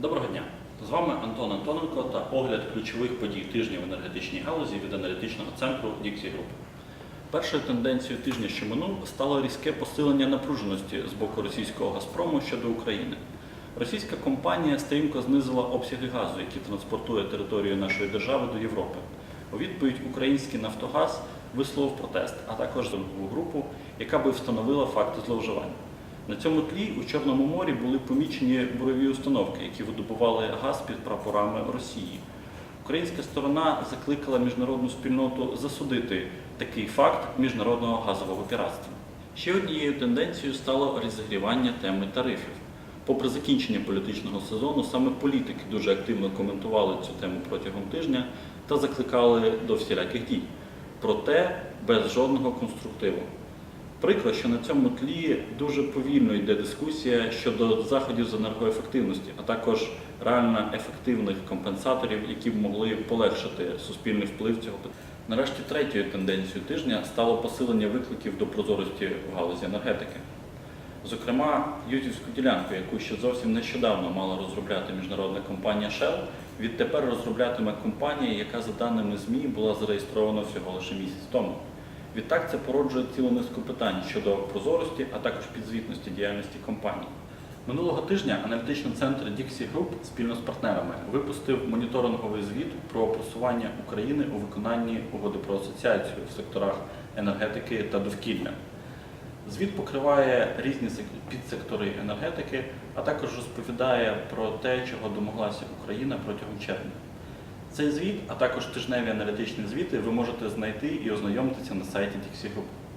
Доброго дня! З вами Антон Антоненко та огляд ключових подій тижня в енергетичній галузі від аналітичного центру Dixie Group. Першою тенденцією тижня, що минув, стало різке посилення напруженості з боку російського Газпрому щодо України. Російська компанія стрімко знизила обсяги газу, які транспортує територію нашої держави до Європи. У відповідь український Нафтогаз висловив протест, а також зонгову групу, яка би встановила факти зловживань. На цьому тлі у Чорному морі були помічені бурові установки, які видобували газ під прапорами Росії. Українська сторона закликала міжнародну спільноту засудити такий факт міжнародного газового піратства. Ще однією тенденцією стало розігрівання теми тарифів. Попри закінчення політичного сезону, саме політики дуже активно коментували цю тему протягом тижня та закликали до всіляких дій. Проте без жодного конструктиву. Прикро, що на цьому тлі дуже повільно йде дискусія щодо заходів з енергоефективності, а також реально ефективних компенсаторів, які б могли полегшити суспільний вплив цього питання. Нарешті третьою тенденцією тижня стало посилення викликів до прозорості в галузі енергетики. Зокрема, Ютівську ділянку, яку ще зовсім нещодавно мала розробляти міжнародна компанія Shell, відтепер розроблятиме компанія, яка за даними ЗМІ була зареєстрована всього лише місяць тому. Відтак це породжує цілу низку питань щодо прозорості, а також підзвітності діяльності компанії. Минулого тижня аналітичний центр Dixie Group спільно з партнерами випустив моніторинговий звіт про просування України у виконанні угоди про асоціацію в секторах енергетики та довкілля. Звіт покриває різні підсектори енергетики, а також розповідає про те, чого домоглася Україна протягом червня. Цей звіт, а також тижневі аналітичні звіти ви можете знайти і ознайомитися на сайті Dixie Group.